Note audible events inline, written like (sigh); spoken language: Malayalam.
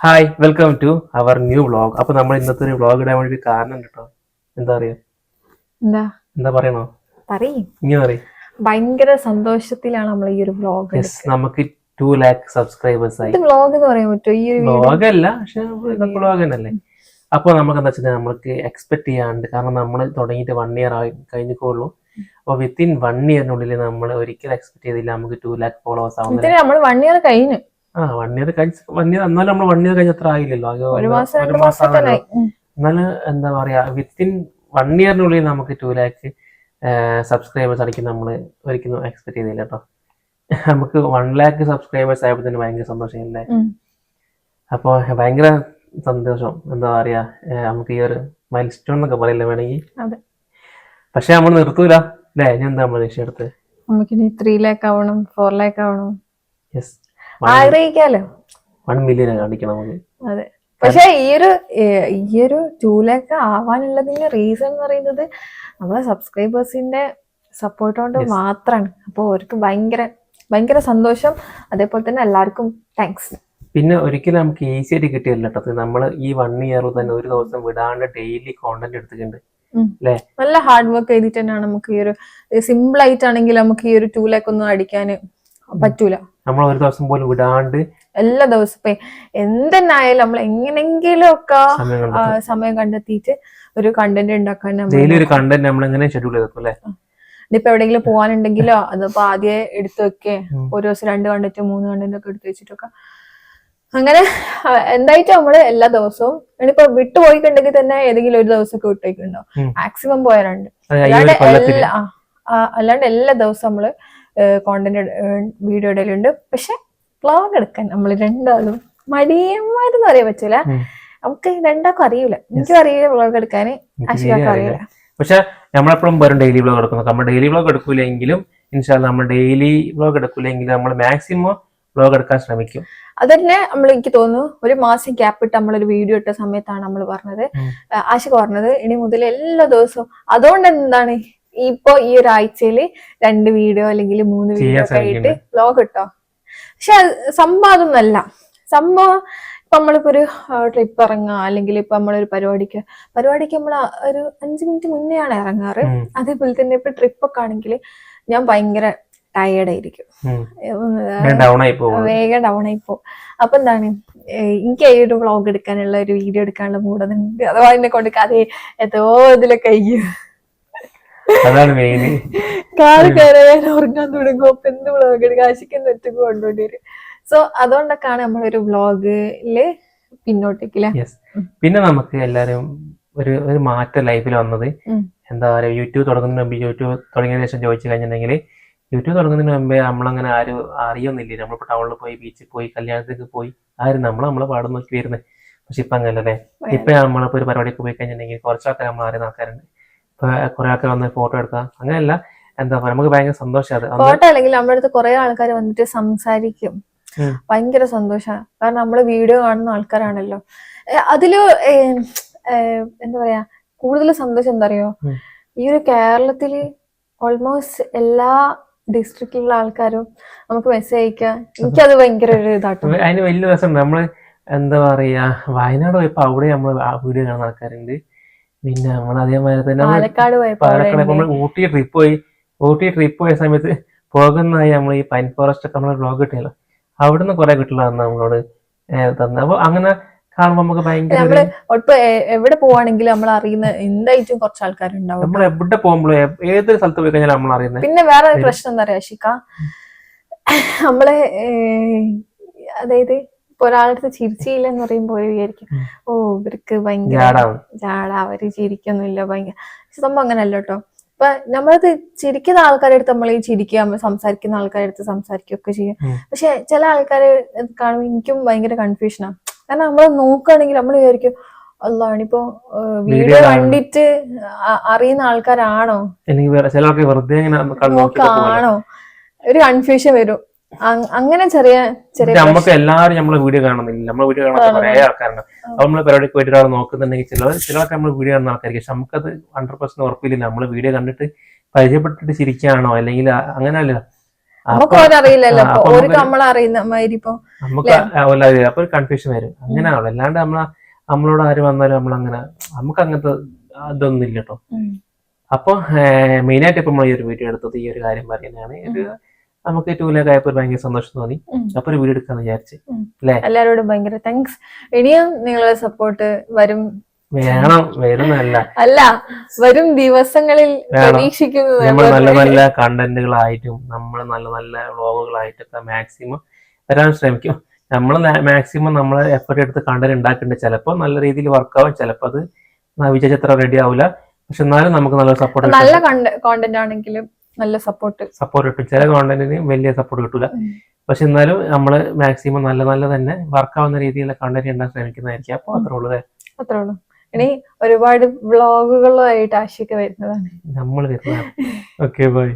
Hi welcome to our new vlog അപ്പൊ നമ്മൾ ഇന്നത്തെ ഒരു വ്ളോഗ് ഇടാൻ വേണ്ടി കാരണം കേട്ടോ. എന്താ പറയാ എന്താ? എന്താ പറയണോ? പറയും. ഇങ്ങനെ പറയും. ഭയങ്കര സന്തോഷത്തിലാണ് നമ്മൾ ഈ ഒരു വ്ളോഗ് നമുക്ക് ടു ലാക്ക് സബ്സ്ക്രൈബേഴ്സ് ആയി. വ്ളോഗ് എന്ന് പറയാൻ പറ്റുമോ? ഈ ഒരു വ്ളോഗ് അല്ല പക്ഷെ വ്ളോഗ് തന്നെയല്ലേ? അപ്പോൾ നമുക്ക് എന്താ വെച്ചാൽ നമ്മൾക്ക് എക്സ്പെക്ട് ചെയ്യാണ്ട് കാരണം നമ്മൾ തുടങ്ങിയിട്ട് വൺ ഇയർ ആയി കഴിഞ്ഞിട്ടുള്ളൂ അപ്പോൾ വിത്തിൻ വൺ ഇയറിനുള്ളിൽ നമ്മൾ ഒരിക്കലും എക്സ്പെക്ട് ചെയ്തില്ല നമുക്ക് ടു ലാക്ക് ഫോളോവേഴ്സ് ആവുന്നത് നമ്മൾ വൺ ഇയർ കഴിഞ്ഞു. ആ വൺ ഇയർ കഴിച്ച് വൺ ഇയർ എന്നാലും നമ്മൾ വൺ ഇയർ കഴിഞ്ഞ അത്ര ആയില്ലല്ലോ. അത് ഒരു മാസം രണ്ട് മാസം മാസമൊക്കെ ആണല്ലോ. എന്നാലും എന്താ പറയാ വിത്തിൻ വൺ ഇയറിനുള്ളിൽ നമുക്ക് ടു ലാക്ക് സബ്സ്ക്രൈബേഴ്സ് അടിക്കും നമ്മൾ ഒരിക്കലും എക്സ്പെക്ട് ചെയ്തില്ല കേട്ടോ നമുക്ക് വൺ ലാക്ക് സബ്സ്ക്രൈബേഴ്സ് ആയപ്പോൾ തന്നെ ഭയങ്കര സന്തോഷമില്ലേ ഉം. അപ്പോൾ ഭയങ്കര സന്തോഷം. എന്താ പറയാ നമുക്ക് ഈ ഒരു മൈൽ സ്റ്റോൺ എന്നൊക്കെ പറയില്ല വേണമെങ്കിൽ? പക്ഷെ നമ്മൾ നിർത്തൂല അല്ലേ ഞാൻ എന്താ പ്രതീക്ഷ എടുത്ത്? നമുക്കിനി ത്രീ ലാക്ക് ആവണം ഫോർ ലാക്ക് ആവണം. യെസ് ആഗ്രഹിക്കാലോ? വൺ മില്യൺ കാണിക്കണം അതെ. പക്ഷെ ഈ ഒരു ഈ ഒരു ടു ലാക്ക് ആവാനുള്ളതിന്റെ റീസൺ എന്ന് പറയുന്നത് നമ്മളെ സബ്സ്ക്രൈബേഴ്സിന്റെ സപ്പോർട്ട് കൊണ്ട്. മാത്രമാണ് അപ്പോൾ അവർക്ക് ഭയങ്കര ഭയങ്കര സന്തോഷം. അതേപോലെ തന്നെ എല്ലാവർക്കും താങ്ക്സ് പിന്നെ ഒരിക്കലും നമുക്ക് ഈസി ആയിട്ട് കിട്ടിയല്ല കേട്ടോ നമ്മൾ ഈ വൺ ഇയർ തന്നെ ഒരു ദിവസം വിടാണ്ട് ഡെയിലി കോണ്ടന്റ് എടുത്തിട്ടുണ്ട്. നല്ല ഹാർഡ് വർക്ക് ചെയ്തിട്ട് തന്നെയാണ് നമുക്ക് ഈ ഒരു സിമ്പിൾ ആയിട്ടാണെങ്കിൽ നമുക്ക് ഈ ഒരു ടൂലൊക്കെ ലാക്ക് ഒന്നും അടിക്കാൻ പറ്റൂല. നമ്മൾ ഒരു ദിവസം പോലും വിടാണ്ട് എല്ലാ ദിവസവും ഇപ്പൊ എന്തെന്നായാലും നമ്മൾ എങ്ങനെങ്കിലും ഒക്കെ സമയം കണ്ടെത്തിയിട്ട് ഒരു കണ്ടന്റ് ഉണ്ടാക്കാൻ ഡെയിലി ഒരു കണ്ടന്റ് നമ്മൾ എങ്ങനെ ഷെഡ്യൂൾ അല്ലേ? ഇനിയിപ്പോ എവിടെയെങ്കിലും പോകാനുണ്ടെങ്കിലോ (laughs) അതിപ്പോ ആദ്യം എടുത്തു വെക്കേ. ഒരു ദിവസം രണ്ട് കണ്ടിട്ട് മൂന്ന് കണ്ടന്റ് ഒക്കെ എടുത്തു വെച്ചിട്ടൊക്കെ. അങ്ങനെ എന്തായിട്ട് നമ്മൾ എല്ലാ ദിവസവും ഇനിയിപ്പോ വിട്ടുപോയിട്ടുണ്ടെങ്കിൽ തന്നെ ഏതെങ്കിലും ഒരു ദിവസമൊക്കെ ഒക്കെ ഉം. മാക്സിമം പോയാലുണ്ട്. അല്ലാണ്ട് എല്ലാ അല്ലാണ്ട് എല്ലാ ദിവസവും നമ്മൾ കോണ്ടന്റ് വീഡിയോ ഇടലുണ്ട്. പക്ഷെ വ്ളോഗ് എടുക്കാൻ നമ്മൾ രണ്ടാളും മടിയന്മാരെന്ന് പറയാൻ പറ്റൂല. നമുക്ക് രണ്ടാൾക്കും അറിയില്ല എനിക്കും അറിയില്ല വ്ളോഗ് എടുക്കാൻ തീരെ അറിയില്ല. പക്ഷെ നമ്മളെപ്പോഴും വരും ഡെയിലി വ്ളോഗ് എടുക്കുന്നത് നമ്മൾ ഡെയിലി വ്ളോഗ് എടുക്കൂലെങ്കിലും ഇൻഷാല്ല നമ്മൾ ഡെയിലി വ്ളോഗ് എടുക്കൂലെങ്കിലും നമ്മൾ മാക്സിമം വ്ളോഗ് എടുക്കാൻ ശ്രമിക്കും. അത് തന്നെ നമ്മൾ എനിക്ക് തോന്നുന്നു ഒരു മാസം ഗ്യാപ്പ് ഇട്ട് നമ്മളൊരു വീഡിയോ ഇട്ട സമയത്താണ് നമ്മൾ പറഞ്ഞത്. ആശിക പറഞ്ഞത്. ഇനി മുതൽ എല്ലാ ദിവസവും. അതുകൊണ്ട് എന്താണ് ഇപ്പൊ ഈ ഒരു ആഴ്ചയിൽ രണ്ട് വീഡിയോ അല്ലെങ്കിൽ മൂന്ന് വീഡിയോ ഒക്കെ ആയിട്ട് ബ്ലോഗ് വ്ലോഗ് ഇട്ടോ? പക്ഷെ സംഭവം അതൊന്നല്ല. സംഭവം ഇപ്പൊ നമ്മളിപ്പോ ഒരു ട്രിപ്പ് ഇറങ്ങുക അല്ലെങ്കിൽ ഇപ്പൊ നമ്മളൊരു പരിപാടിക്ക് പരിപാടിക്ക് നമ്മൾ ഒരു അഞ്ചു മിനിറ്റ് മുന്നേയാണ് ഇറങ്ങാറ്. അതേപോലെ തന്നെ ഇപ്പൊ ട്രിപ്പ് ഒക്കെ ആണെങ്കിൽ ഞാൻ ഭയങ്കര ടയേർഡ് ആയിരിക്കും. വേഗം ഡൗൺ ആയി പോകും. അപ്പൊ എന്താണ് എനിക്ക് ഈ ഒരു വ്ളോഗ് എടുക്കാനുള്ള ഒരു വീഡിയോ എടുക്കാനുള്ള മൂടുന്നുണ്ട് അഥവാ എന്നെ കൊണ്ട് കഥ എത്തോ ഇതിലൊക്കെ കഴിയും അതാണ് മെയിൻ കാറ് കയറിയാൽ ഉറങ്ങാൻ തുടങ്ങും. അപ്പൊ എന്ത് വ്ളോഗ് എടുക്കുക ഒറ്റയ്ക്ക് കൊണ്ടുപോയി വരും സോ അതുകൊണ്ടൊക്കെയാണ് നമ്മളൊരു വ്ളോഗിൽ പിന്നോട്ടേക്കില്ല പിന്നെ നമുക്ക് എല്ലാരും ഒരു ഒരു മാറ്റം ലൈഫിൽ വന്നത്. എന്താ പറയുക യൂട്യൂബ് തുടങ്ങുന്നതിന് മുമ്പ് യൂട്യൂബ് തുടങ്ങിയ ശേഷം ചോദിച്ചു കഴിഞ്ഞിട്ടുണ്ടെങ്കിൽ യൂട്യൂബ് തുടങ്ങുന്നതിന് മുമ്പേ നമ്മളങ്ങനെ ആരും അറിയൊന്നില്ല. നമ്മളിപ്പോൾ ടൗണിൽ പോയി ബീച്ചിൽ പോയി കല്യാണത്തേക്ക് പോയി ആരും നമ്മൾ നമ്മളെ പാടം നോക്കി വരുന്നത്. പക്ഷെ ഇപ്പൊ അങ്ങനല്ലേ ഇപ്പൊ നമ്മളിപ്പോ ഒരു പരിപാടിക്ക് പോയി കഴിഞ്ഞിട്ടുണ്ടെങ്കിൽ കുറച്ചൊക്കെ നമ്മൾ അറിയുന്ന ആൾക്കാരുണ്ട്. കുറെ ആൾക്കാർ വന്ന് ഫോട്ടോ എടുക്കാം അങ്ങനെയല്ല എന്താ പറയാ നമുക്ക് ഭയങ്കര സന്തോഷമാണ് ഫോട്ടോ അല്ലെങ്കിൽ നമ്മുടെ അടുത്ത് കുറെ ആൾക്കാർ വന്നിട്ട് സംസാരിക്കും. ഭയങ്കര സന്തോഷമാണ് കാരണം നമ്മൾ വീഡിയോ കാണുന്ന ആൾക്കാരാണല്ലോ. അതിൽ എന്താ പറയാ കൂടുതൽ സന്തോഷം എന്താ അറിയോ ഈ ഒരു കേരളത്തിൽ ഓൾമോസ്റ്റ് എല്ലാ ഡിസ്ട്രിക്റ്റിലുള്ള ആൾക്കാരും നമുക്ക് മെസ്സേജ് അയക്കാം എനിക്കത് ഭയങ്കര ഒരു ഇതാട്ടോ. അതിന് വലിയ രസമുണ്ട്. നമ്മൾ എന്താ പറയാ വയനാട് പോയപ്പോ അവിടെ നമ്മൾ വീഡിയോ കാണുന്ന ആൾക്കാരുണ്ട്. പിന്നെ നമ്മൾ അതേമാതിരി തന്നെ പാലക്കാട് പാലക്കാട് നമ്മൾ ഊട്ടി ട്രിപ്പ് പോയി. ഊട്ടി ട്രിപ്പ് പോയ സമയത്ത് പോകുന്നതായി നമ്മൾ ഈ പൈൻ ഫോറസ്റ്റ് ഒക്കെ നമ്മൾ ബ്ലോഗ് കിട്ടിയല്ലോ അവിടുന്ന് കുറെ കിട്ടുള്ളതാണ് നമ്മളോട് തന്നെ. അപ്പൊ അങ്ങനെ കാണുമ്പോ നമുക്ക് ഭയങ്കര നമ്മൾ ഒട്ടും എവിടെ പോവാണെങ്കിലും നമ്മൾ അറിയുന്ന എന്തായിട്ടും കുറച്ച് ആൾക്കാരുണ്ടാവും നമ്മൾ എവിടെ പോകുമ്പോഴും ഏത് ഏതൊരു സ്ഥലത്ത് പോയി കഴിഞ്ഞാൽ നമ്മൾ അറിയുന്നത് പിന്നെ വേറെ പ്രശ്നം എന്താ പറയാ ശിക്ക നമ്മളെ അതായത് ഇപ്പൊ ഒരാളടുത്ത് ചിരിച്ചില്ല എന്ന് പറയുമ്പോ ഒരു വിചാരിക്കും ഓ ഇവർക്ക് ഭയങ്കര ജാട അവർ ചിരിക്കൊന്നുമില്ല ഭയങ്കര സംഭവം അങ്ങനല്ല കേട്ടോ. ഇപ്പൊ നമ്മളത് ചിരിക്കുന്ന ആൾക്കാരുടെ അടുത്ത് നമ്മൾ ഈ ചിരിക്കുക സംസാരിക്കുന്ന ആൾക്കാരുടെ അടുത്ത് സംസാരിക്കുകയൊക്കെ ചെയ്യും. പക്ഷെ ചില ആൾക്കാരെ കാണുമ്പോൾ എനിക്കും ഭയങ്കര കൺഫ്യൂഷനാണ് കാരണം നമ്മൾ നോക്കുകയാണെങ്കിൽ നമ്മൾ വിചാരിക്കും അല്ലാണിപ്പോ വീഡിയോ കണ്ടിട്ട് അറിയുന്ന ആൾക്കാരാണോ? ആണോ ഒരു കൺഫ്യൂഷൻ വരും. അങ്ങനെ ചെറിയ ചെറിയ നമുക്ക് എല്ലാവരും നമ്മളെ വീഡിയോ കാണുന്നില്ല. നമ്മളെ വീഡിയോ കാണാത്ത കുറെ ആൾക്കാരുണ്ട്. അപ്പൊ നമ്മൾ പരിപാടിക്ക് പോയിട്ട് ഒരാൾ നോക്കുന്നുണ്ടെങ്കിൽ ചില ചിലർക്ക് നമ്മൾ വീഡിയോ കാണുന്ന ആൾക്കാർക്ക് പക്ഷെ നമുക്കത് ഹൺഡ്രഡ് പെർസെന്റ് ഉറപ്പില്ല. നമ്മൾ വീഡിയോ കണ്ടിട്ട് പരിചയപ്പെട്ടിട്ട് ചിരിക്കുകയാണോ അല്ലെങ്കിൽ അങ്ങനെയല്ല. നമുക്ക് അപ്പൊ അവരറിയില്ലല്ലോ അപ്പൊ ഒരു കൺഫ്യൂഷൻ വരും. അങ്ങനെയാണല്ലോ. അല്ലാണ്ട് നമ്മളെ നമ്മളോട് ആര് വന്നാലും നമ്മളങ്ങനെ നമുക്ക് അങ്ങനത്തെ അതൊന്നും ഇല്ല കേട്ടോ. അപ്പൊ മെയിനായിട്ട് ഇപ്പൊ നമ്മൾ ഈ ഒരു വീഡിയോ എടുത്തത് ഈ ഒരു കാര്യം പറയുന്നതാണ്. ഒരു നമുക്ക് ടൂ ലാക്ക് ആയപ്പോൾ ഭയങ്കര സന്തോഷം തോന്നി. അപ്പൊ ഒരു വീഡിയോ എടുക്കാന്ന് വിചാരിച്ച്. എല്ലാരോടും ഭയങ്കര താങ്ക്സ് ഇനിയും നിങ്ങളുടെ സപ്പോർട്ട് വരും. വേണം വരുന്നല്ല അല്ല വരും ദിവസങ്ങളിൽ പ്രതീക്ഷിക്കുന്നു നമ്മൾ നല്ല നല്ല കണ്ടന്റുകളായിട്ടും നമ്മൾ നല്ല നല്ല വ്ളോഗുകളായിട്ടൊക്കെ മാക്സിമം വരാൻ ശ്രമിക്കും. നമ്മൾ മാക്സിമം നമ്മൾ എഫർട്ട് എടുത്ത് കണ്ടന്റ് ഉണ്ടാക്കുന്നുണ്ട് ചിലപ്പോൾ നല്ല രീതിയിൽ വർക്ക് വർക്കാവും ചിലപ്പോൾ അത് വിജയചിത്ര റെഡി ആവില്ല പക്ഷെ എന്നാലും നമുക്ക് നല്ല സപ്പോർട്ട് നല്ല കോണ്ടന്റ് ആണെങ്കിലും നല്ല സപ്പോർട്ട് സപ്പോർട്ട് കിട്ടും. ചില കോണ്ടന്റിന് വലിയ സപ്പോർട്ട് കിട്ടൂല. പക്ഷെ എന്നാലും നമ്മൾ മാക്സിമം നല്ല നല്ല തന്നെ വർക്കാവുന്ന രീതിയിലുള്ള കണ്ടന്റ് ഉണ്ടാക്കാൻ ശ്രമിക്കുന്നതായിരിക്കും. അപ്പോൾ അത്രേ ഉള്ളൂ അത്രേ ഉള്ളൂ ഇനി ഒരുപാട് വ്ളോഗുകളുമായിട്ട് ആശയൊക്കെ വരുന്നതാണ്. നമ്മൾ വരുന്നതാണ്. Okay bye